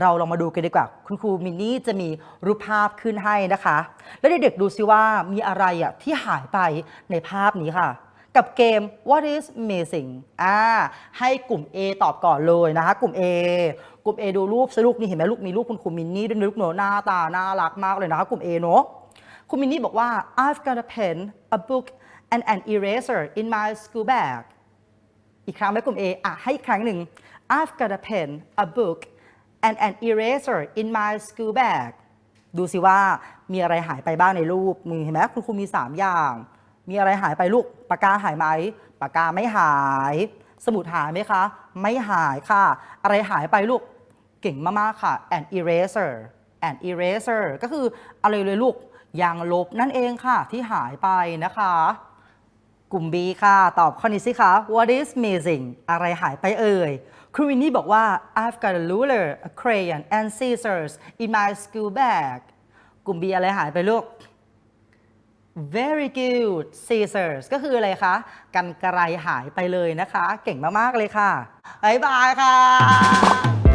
เราลองมาดูกันดีกว่า คุณครูมินนี่จะมีรูปภาพขึ้นให้นะคะ แล้วเด็กๆดูซิว่ามีอะไรอะที่หายไปในภาพนี้ค่ะ กับเกม What is missing อ่าให้กลุ่ม A ตอบก่อนเลยนะคะ กลุ่ม A กลุ่ม A ดูรูปสรุปนี่เห็นไหมลูกมีรูปคุณครูมินนี่ด้วยลูกเนอะหน้าตาน่ารักมากเลยนะคะ กลุ่ม A เนอะคุณมินนี่บอกว่า I've got a pen a book and an eraser in my school bag อีกครั้งไหมกลุ่ม A อะให้อีกครั้งหนึ่ง I've got a pen a book and an eraser in my school bag ดูสิว่ามีอะไรหายไปบ้างในรูปมีเห็นไหมคุณครูมี 3 อย่าง มีอะไรหายไปลูกปากกาหายไหมปากกาไม่หาย สมุดหายไหมคะ ไม่หายค่ะ อะไรหายไปลูกเก่งมากๆค่ะ an eraser an eraser ก็คืออะไรเลยลูกยางลบนั่นเองค่ะที่หายไปนะคะ กลุ่ม B ค่ะ ตอบข้อนี้สิคะ What is missing อะไรหายไปเอ่ยครูวินนี่บอกว่า I've got a ruler a crayon and scissors in my school bag กลุ่ม B อะไรหายไปลูก very good scissors ก็คืออะไรคะกันไกรหายไปเลยนะคะ เก่งมาก ๆ เลยค่ะบ๊ายบายค่ะ